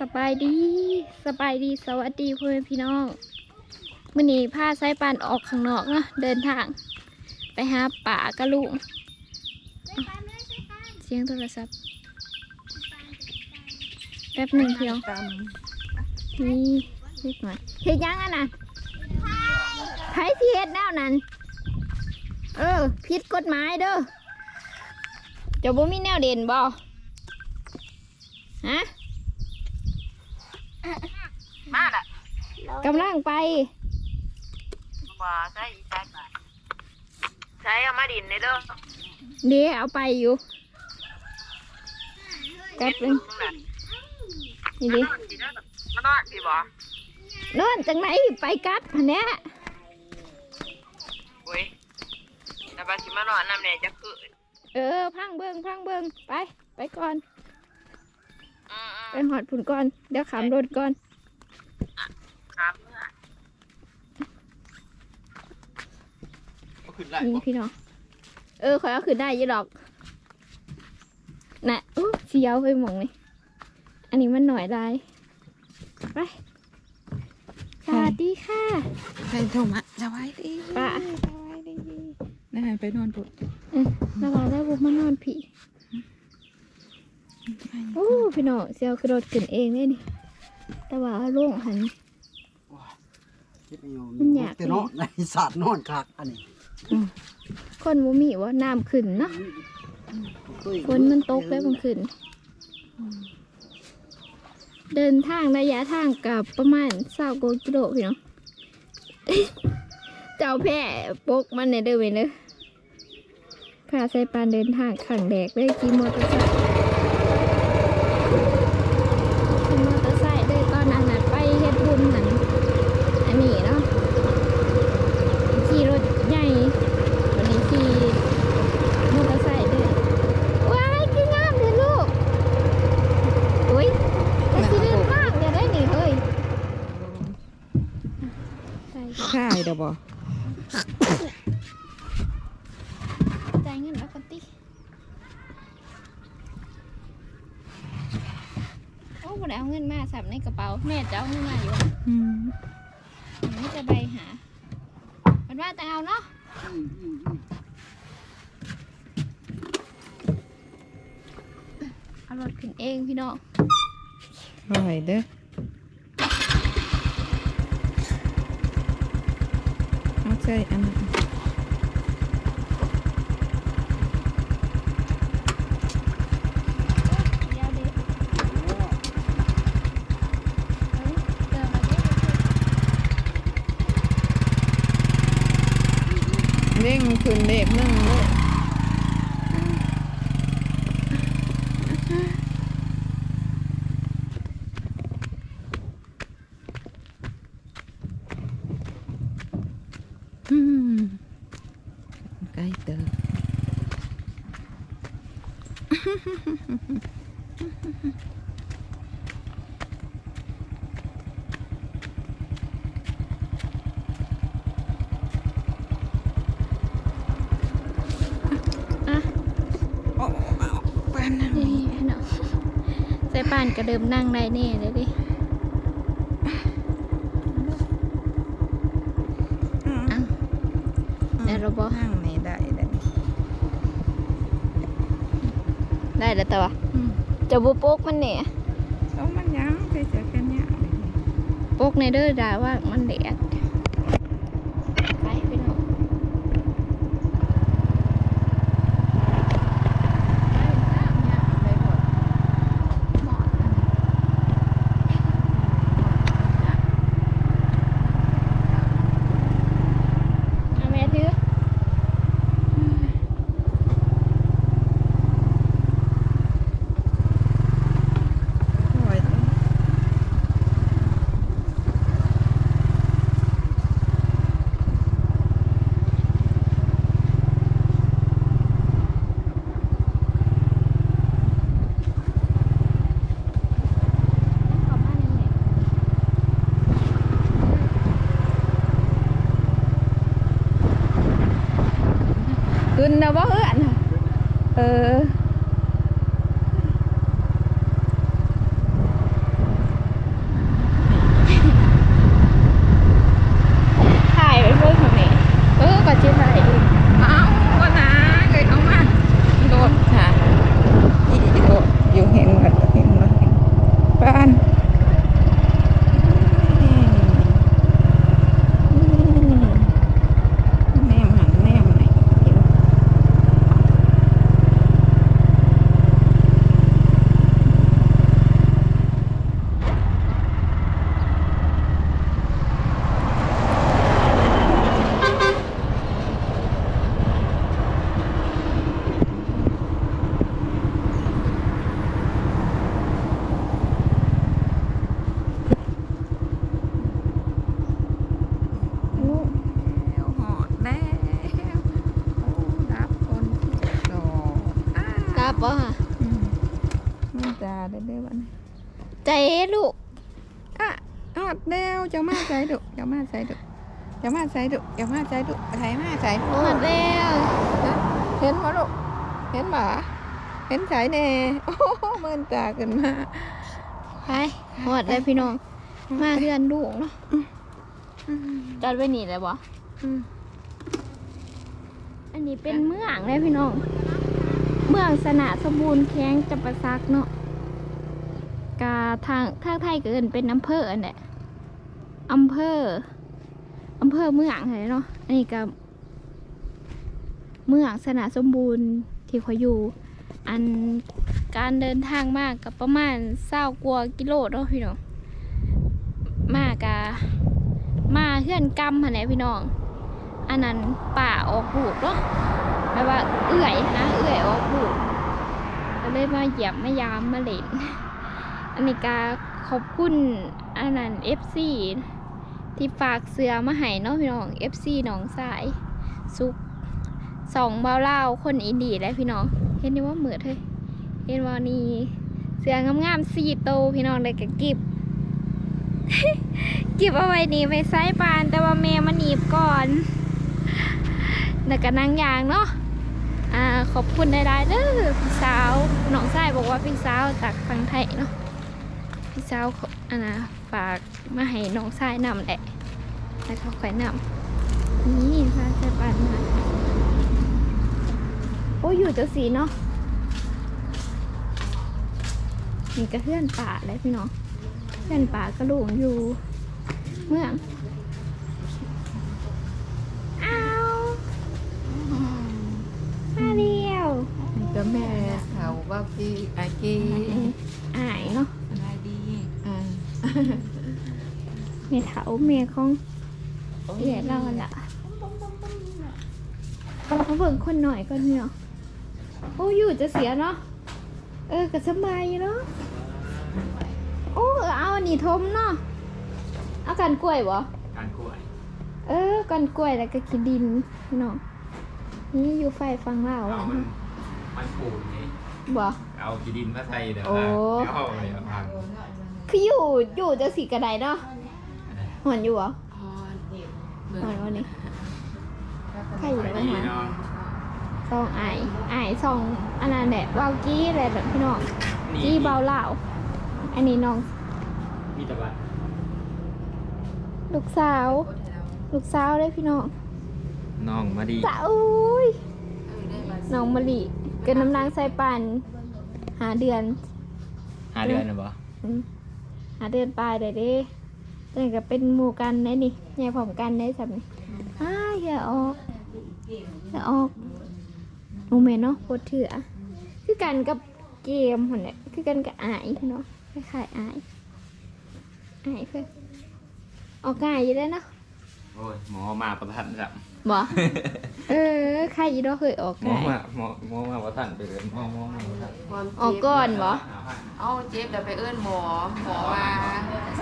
สบายดีสบายดีสวัสดีพ่อแม่พี่น้องมื่อนี้พาสายปานออกข้างนอกเนาะเดินทาง ไปหาป่ากระลุงเสียงโทรศัพท์แป๊บหนึ่งพี่น้องนี่เล็กหน่อยเฮ็ดยังอะน่ะไผสิเฮ็ดแนวนั้น เออผิดกฎหมายเด้อเจะบ่มีแนวเด่นบ่ฮะ มาละกำลังไปบ่ใช่อีแจ็คอะใช้เอามาดินในเด้อเดี๋ยวเอาไปอยู่แป๊บนึงนี่ดิมานอนสิบ่นอนจังไหนไปกัดพันเนี้ยอุ้ยแต่บาสิมานอนน้ำแน่จะคืนเออพังเบิงพังเบิงไป ไปก่อนอืม ไปหอดผุนก่อน เดี๋ยวขามรถก่อนๆครับเมื่อก็ขึ้นได้นี่ปะพี่น้อง เออขอยเอาขึ้นได้อยี่ดอกน่ะอู้เสียวไปหมองนี่อันนี้มันหน่อยลายไปสวัสดีค่ะใครโทรมาสบายดีป้าสบายดีนะไปนอนปุ๊บระวังได้บุกมานอนผี โอ้พี่น้องเสียวกระโดดขึ้นเองเนี่ยนี่ แต่ว่าเอาโล่งหันคิดไม่อยู่มันอยากแต่เนาะในศาสตร์นอนคักอันนี้คนบ่มีว่าน้ำขึ้นเนาะฝนมันตกแล้วมันขึ้น เดินทางระยะทางกับประมาณเศร้ากิโลพี่น้องเจ้าแพ้ปกมันในเด้อเวยเนอะพาใส่ปานเดินทางขังแดกเลยขี่มอเตอร์ไซค์ขี่มอเตอร์ไซค์เลยตอนนั้นน่ะไปเฮ็ดบุญหันอันนี้เนาะขี่รถใหญ่วันนี้ขี่มอเตอร์ไซค์ด้วยว้ายคืองามเลยลูกอุ้ยแต่สิเดินทางอย่าได้หนีเฮ้ย ใส่ใช่เดี๋ยวบอกจ่ายเงินแล้วกันติโอ้บ่ได้เอาเงินมาสับในกระเป๋า แม่จะเอาเงินมาอยู่อืมไม่จะไปหามันว่าแต่เอาเนาะเอารถขึ้นเองพี่น้องอร่อยเด้อเอา ใส่อันเร่งคืนเด็กนึ่งเลยอืมใกล้เติม อะ โอ้เอาปานนั้น นี่พี่น้องใส่ป่านกระเดิมนั่งได้แน่เลยดิอะเดี๋ยวเราบอกห้างนี่ได้ได้ได้แล้วแต่ว่าอืมจะบุปกมันเนี่ยเอามันยังไปเจอกันเนี่ยปกในเด้อด่าว่ามันแดดไปพี่น้องเอาแม่ถือ อร่อยเด้อ ขอบคุณแม่ ขึ้นนะบ่เอื้อนเออ ปานแนมหันแนมไหนเดี๋ยว โอ้แล้วหอดแล้วโอ้รับคนดอก อ้ารับบ่ค่ะอืมมันจะได้ได้วันใจลูกอะหอดแล้วจะมาใส่ดุจะมาใส่ดุจะมาใส่ดุจะมาใส่ดุไทยมาใส่ดุหมดแล้วเห็นบ่ดุเห็นบ่เห็นใส่แน่โอ้โหมันตาขึ้นมาไปหมดแล้วพี่น้อง มาเพื่อนลูกเนาะอืมจัดไว้นี่เลยบ่อืมอันนี้เป็นเมืองเลยพี่น้อง เมืองสนาสมบูรณ์แข้งจับประซักเนาะกาทางทางไทยเอินเป็นอำเภออันแหละอำเภออำเภอเมืองอะไรเนาะอันนี้ก็เมืองสนาสมบูรณ์ที่เขาอยู่ อันการเดินทางมากกับประมาณเศร้ากว่ากิโลเนาะพี่น้องมากะมาเพื่อนกำหันแหละพี่น้อง อันนั้นป่าออกลูกเนาะ แปลว่า เอื่อยนะ เอื่อยออกลูกก็เลยมาเหยียบมายามมาเล่นอันนี้ก็ขอบคุณอันนั้น FC ที่ฝากเสือมาให้เนาะพี่น้อง FC หนองสายสุกสองเบาเล่าคนอินดีและพี่น้อง เห็นว่าเหมือดเฮ้ยเห็นว่านี่เสืองามๆสี่โตวพี่น้องเลยก็กิบกิบเอาไว้นี่ไปไซปานแต่ว่าแม่มันหนีบก่อนแล้วก็นางยางเนาะ อ่าขอบคุณได้ๆเด้อพี่สาวน้องชายบอกว่าพี่สาวจากฝั่งไทยเนาะพี่สาวเขาอันนะฝากมาให้น้องชายนำแหละแล้วเขาค่อยนำนี่พาไซปานมาโอ้ยอยู่จ้าสีเนาะนี่ก็เพื่อนป่าเลยพี่น้องเพื่อนป่ากระลุงอยู่ เมือง อ้าวมาเดียว นี่ก็แม่เขาว่าพี่อากีอายเนาะอะไรดีอ่าเมถาเมของเอ๋เราล่ะมาเบิ่งคนหน่อยก่อนเนาะโอ้อยู่จะเสียเนาะเออก็สบายอยู่เนาะโอ้เอาอันนี้ทมเนาะเอากันกล้วยบ่การกล้วย เออกันกล้วยแล้วก็ขี้ดินพี่น้องนี่อยู่ไฟฟังเล่าวเอาอะ มันมันปูนนี่บ่เอากีดินมาใส่เดี๋ยวโอ้เดี๋ยวเอาเดี๋ยวพังคืออยู่อยู่จะสีกระไดเนาะหอนอยู่เหรอหอนวันนี้ใครอยู่ไปไหมดีหอนเนาะซองไอายอายซองอันนั้นแหละวาวกี้อะไรแบบพี่น้องกี้เบาเหล่าอันนี้น้องมีแต่ว่าลูกสาว ลูกสาวได้พี่น้องน้องมาดีสาวอุ้ยน้องมะลิ เกินน้ำนางใส่ปันหาเดือนหาเดือนนะบ่อืมหาเดือนปลายได้เด้แต่ก็เป็นหมู่กันได้นี่ใหญ่พร้อมกันได้สับนี่อ้าอย่าออกอย่าออกโมเมนเนาะโคตรเถื่อคือกันกับเกมคนเนี่ยคือกันกับอายเนาะคล้ายๆอายอายเพื่อออกง่ายอยู่แล้วเนาะโอ้ยหมอมาประทันครับ บ่เออใครอีดอกเคยออกหมอง่ายมาหมอหมอมาประทันไปเลยหมอหมอมาประทันความออกก่อนบ่ เอาเจ็บแล้วไปเอิ้นหมอหมอมา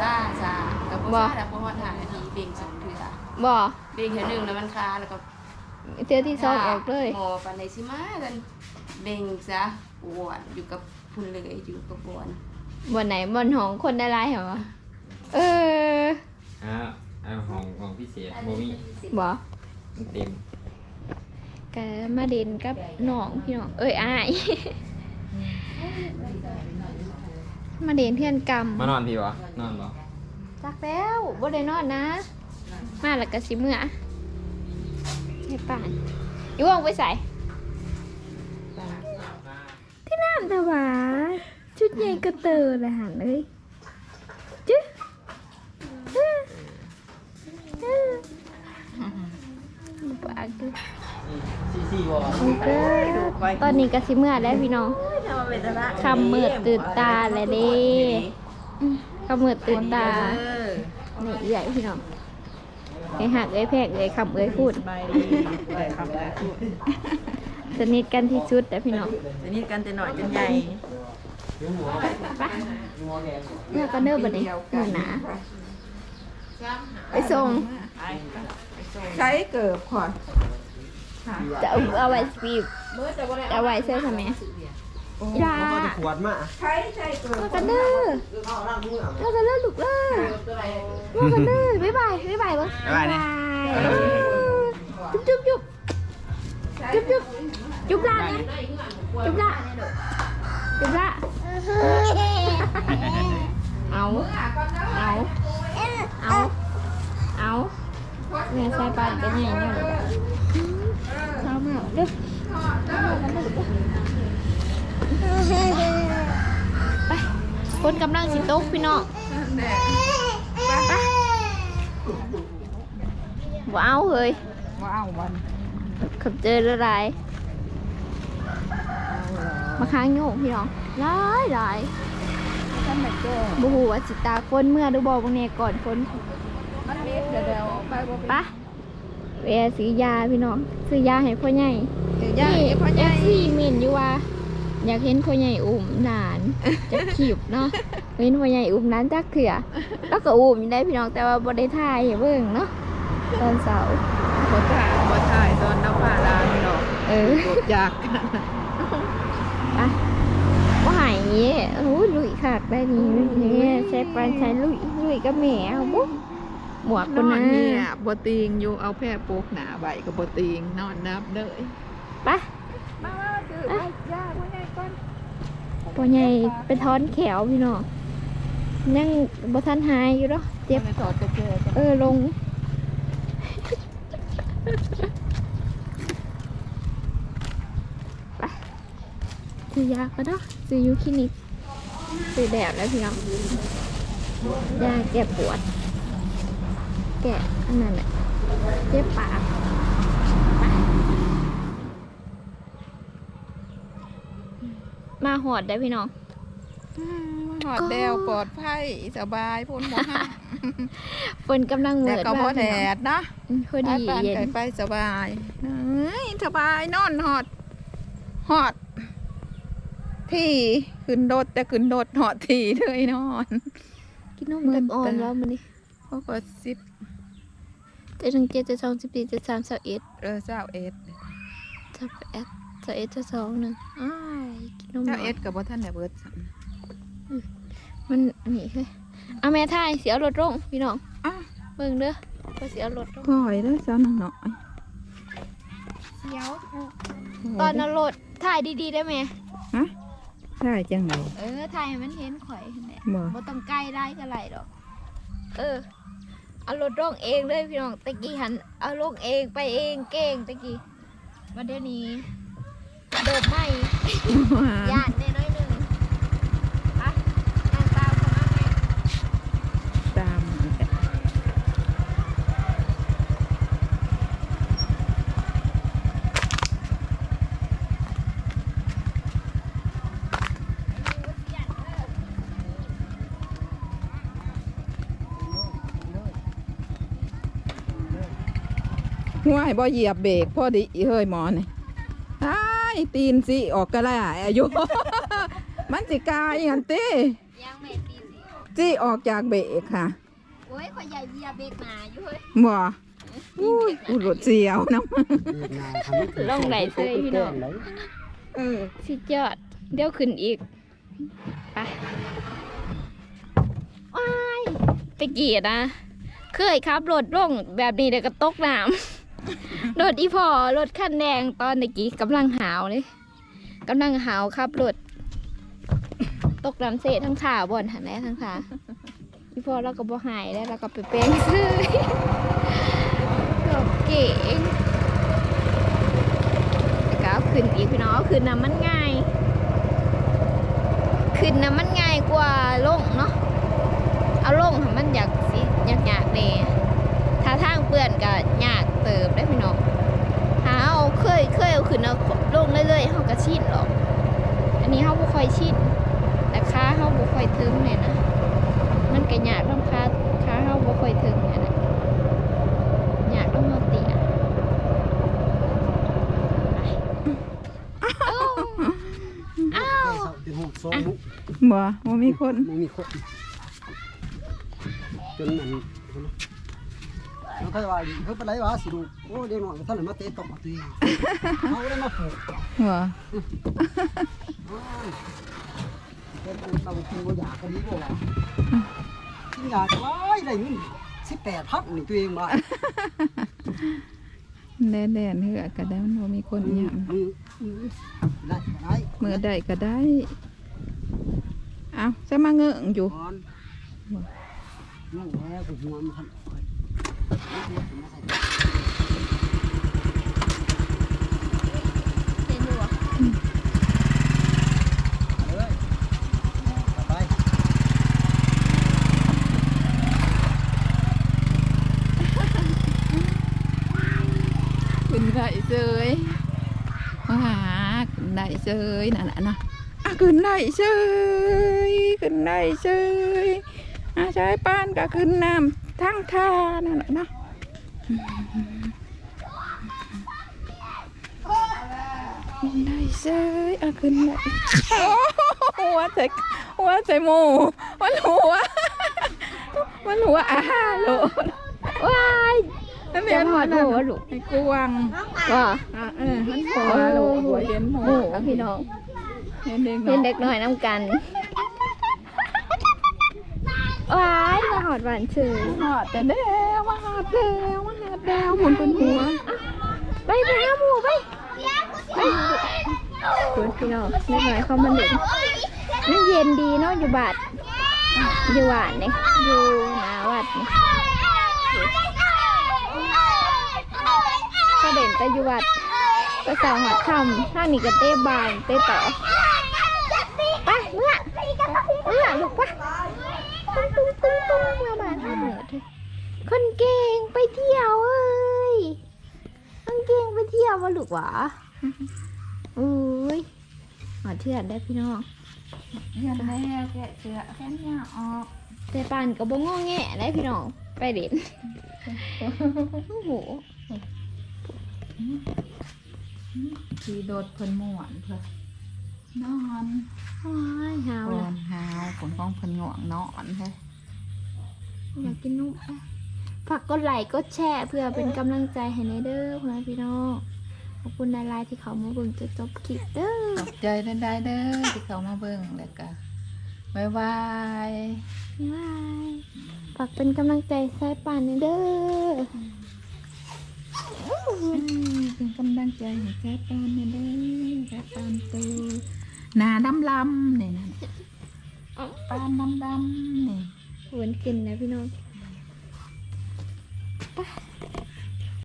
ซ่าซ่ากับบ่ซ่าแล้วบ่ฮอดหานาทีเบ่งสองเทื่อบ่เบ่งเทื่อหนึงแล้วมันคาแล้วก็เทื่อที่สองออกเลย หมอปานใดสิมากันเบ่งซะปวดอยู่กับพุ่นเลยอยู่กับบวนบนไหนบนของคนได้ไรเหรอเอออ่าเอาของของพิเศษโมมี่บ่มัน เต็มกมาเด่นกับน้องพี่น้อง เอ้ยอาย มาเด่นเพื่อนกรรมมานอนพี่วะนอนบ่จักแล้วบ่ได้นอนนะ มาแล้วก็สิเมื่อให้ป่านอีว่องไปใส่ที่น้ำตะหวาชุดใหญ่กระเตอเลยหันเลย คักคือซีซีวอเด้อตอนนี้ก็สิเมื่อแล้วพี่น้องคำมืดตื่นตาแล้วเด้คำมืดตื่นตานี่ใหญ่พี่น้องไอ้หักไอ้แพกไอ้คำเอ้ยพูดไปดีไปคำแล้วพูดสนิทกันที่สุดแต่พี่น้องอันนี้กันแต่หน่อยจนใหญ่ไปเมื่อก็เนิ่บัดนี้หนูหนาไปส่ง ใช้เกิบขอดจะเอาเอาไว้สปีบจะเอาไว้ใช่ไหมยาขวดมาใช้ใช้เกิบเมื่อกันเด้อเมื่อกันเด้อลูกเด้อเมื่อกันเด้อบ๊ายบายบ๊ายบายบ้างบ๊ายบายจุ๊บจุ๊บจุ๊บจุ๊บจุ๊บจุ๊บละเนี่ยจุ๊บละจุ๊บละเอาเอาเอาเอา เนี่ยใส่ปานเป็นไงเนี่ยชอบมากเด้อไปคนกำลังสิตกพี่น้องไปว้าวเฮ้ยว้าววันขับเจอละลายมาค้างโยกพี่น้องหลายหลายท่านแบบเจอบูหูว่าสิตาคนเมื่อดูบอกบางเนี่ยก่อนคนมัน เล็กเดี๋ยวเดี๋ยวไปบ่ปะเวียซื้อยาพี่น้องซื้อยาให้พ่อใหญ่เดี๋ยวย่าเอ้พ่อใหญ่ที่มินอยู่ว่า อยากเห็นพ่อใหญ่อุ้มหลานจะขีบเนาะเห็นพ่อใหญ่อุ้มหลานจักเถื่อแล้วก็อุ้มอยู่ได้พี่น้องแต่ว่าบ่ได้ถ่ายให้เบิ่งเนาะตอนเสาร์บ่ถ่ายบ่ถ่ายตอนน้ำปลาลานเนาะเอออยากอะว่าหายอย่างงี้โอ้ยลุยขากได้นี่เนี่ยใช้ปลาใช้ลุยลุยกับแม่เอาบุ๊ หมวกคนนอนั้นนเนี่ยบ่ติงอยู่เอาแพร่ปลูกหนาใบก็บ่ติงนอนนับเลยไปมาว่าซื้อไปย่าพ่อใหญ่ก่อนปอใหญ่ไปทอนแขวพี่น้องยังบ่ทันหายอยู่เนาะเจ็บไปถอดกระเจิดเออลงไปซื้อยาก็ได้ซื้ออยูคลินิกซื้อแดดแล้วพี่น้องยาแก้ปวด แก้อันนั้นแหละเจ็บปากไปมาหอดได้พี่น้องหอดแดวปลอดภัยสบายพ้นหมดฮะฝนกำลังเหแต่มือดก็บ่มากแดพี่น้องดนะอืมพอไปดีปานเย็นไปไปสบายเอ้ยสบายนอนหอดหอด ที่ขึ้นรถแต่ขึ้นรถหอดทีเลยนอน กินนมแบบอ่อนแล้วมันนี่เพราะก็สิบเจ็ดถึงเจ็ดเจ็ดสองสิบสี่เจ็ดสามสิบเอ็ดเออเจ้าเอ็ดสิบเอ็ดสิบเอ็ดสิบสองหนึ่งอ้ายกินนมเจ้าหน่เอ็อยดกับบ่ท่านไหนเบิดซ้มันนี่คือเอาแม่ถ่ายเสียรถลงพี่น้องำอ้าวเบิ่งเด้อว่าเสียรถลงปล่อยแล้วเจ้าหน่อยเสียวตอนเอารถถ่ายดีๆได้ไหมฮะได้จังไงเออถ่ายให้มันเห็นข่อยหั่นแหละบ่บ่ต้องใกล้ได้ก็ไรดอกเออ เอารถลงเองเลยพี่น้องตะกี้หันเอาลงเองไปเองเก่งตะกี้มาเดี๋ยวนี้โดดไม่ย่านแน่น้อยหนึ่งไปย่านตามเขามาแม่ ตาม ห่วยบ่เหยียบเบรกพอดีเฮ้ยหมอนี่ไอ้ายตีนสิออกกระไรอายุ มันสิกายหันตียังไม่ตีสิสิออกจากเบรกค่ะโอ้ยขอยใหญ่เหยียบเบรกหนาอยู่เฮ้ยบ่อุ้ยอุรถเสียวน้ลงไหลเสื้อพี่น้องเออสิยอด เดี๋ยวขึ้นอีก ไปว้ายไปกี่นะ เคยขับรถลงแบบนี้เดี๋ยวก็ตกน้ำ รถอีพอรถคันแดงตอนเมื่อกี้กำลังหาวเลยกำลังหาวขับรถตกน้ำเสะทั้งขาบ่นหันแหล้ทั้งขาอีพอเราก็บ่หายแล้วเราก็ไปแปลงซื้อก็เก๋แล้วก็ขึ้นอีกพี่น้องเอาขึ้นน้ำมันง่าย ขึ้นน้ำมันง่ายกว่าลงเนาะเอาลงมันอยากสิอยากอยากเน่ ถ้าทางเปื่อนก็ยากเติบได้พี่น้องถ้าเอาเคยเคยเอาขึ้นเอาลงเรื่อยๆเฮาก็ชินหรอก อันนี้เฮาบ่ค่อยชินแต่ขาเฮาบ่ค่อยถึงเนี่ยนะมันก็ยากลำขาขาเฮาบ่ค่อยถึงเนี่ยนะยากลำเฮาเตี้ยไปเอ้าเอ้าเป็นห้องสองมุกบ่บ่มีคนมันมีคนจนมัน แล้วก็ว่าเขาเป็นวะสิดูโอ้เด็กน้อยท่านมาเตะตบตัวเองเขาได้มาผูกบ่เป็นเรากินบ่อยากกันนี้บ่วะกินอยากว้ายได้เงินสิบแปดพันนี่ตัวเองมาแดนๆเหือก็ได้มันมีคนหยังมือมือได้ได้มือใดก็ได้เอาจะมาเงื้องอยู่ก่อนนั่งแล้วก็หัวมัน ทันออกเห็นอยู่บ่เลยต่อไปขึ้นได้เจยว้าขึ้นได้เจยนั่นน่ะนะได้เจยเอาขึ้นน้ำทั้งท่านั่นน่ะนะนได้เจยอะขึ้นได้โอ้หัวใจหัวใจหมูมันหัวมันหัวอาหารโลดว้ายนั่นจะหอดหัวลูกไอ้กวางว่าอะเออมันหัวโลดหัวเห็นหัวโอ้โหพี่น้องเห็นเด็กหนเด็กน้อยน้ำกันว้าย มาหอดหวานเฉยหอดแต่เด้วมาหอดแล้วมาหอดแล้วหมุนเป็นหัวไปไปเอาหมูไปไปคุณพี่น้องเล็กน้อยเขามันเด็กมันเย็นดีเนาะอยู่บาดอยู่หวานเนี่ยอยู่หนาวัดเนี่ยเขาเด่นแต่อยู่วัดก็สาวหัดคำถ้านี่ก็เต้บานเต้ต่อไปเมื่อเมื่อลูกปะ ตุ้งตุ้งตุ้งตุ้งเมื่อบานเมื่อเมื่อเถอะคนเก่งไปเที่ยวเอ้ยคนเก่งไปเที่ยวมาลูกหวะอุ้ยหอดเถื่อนได้พี่น้องเห็นแล้วแกะเชือแค่เนี้ยออกแต่ปานก็บ่งอแงได้พี่น้องไปเด่นโอ้โหขี่โดดเพิ่นม่วนเพิ่น นอนว้ายหาวนอละนหาวผลของเพิ่นง่วงนอนเฮ้ยอยากกินนุ่มอะฝากกดไลค์กดแชร์เพื่อเป็นกำลังใจให้ในเด้อพ่อแม่พี่น้องขอบคุณนายๆที่เขามาเบิ่งจนจบคลิปเด้อขอบใจได้ๆเด้อที่เขามาเบิ่งแล้วก็บายบาย บ๊ายบายฝากเป็นกำลังใจสายป่านในเด้อ เป็นกำลังใจให้แซ่ปานเนี่ยเด้อแซ่ปานตู หน้าดำลำนี่นั่นปานดำดำๆนี่หวนขึ้นนะพี่น้องอ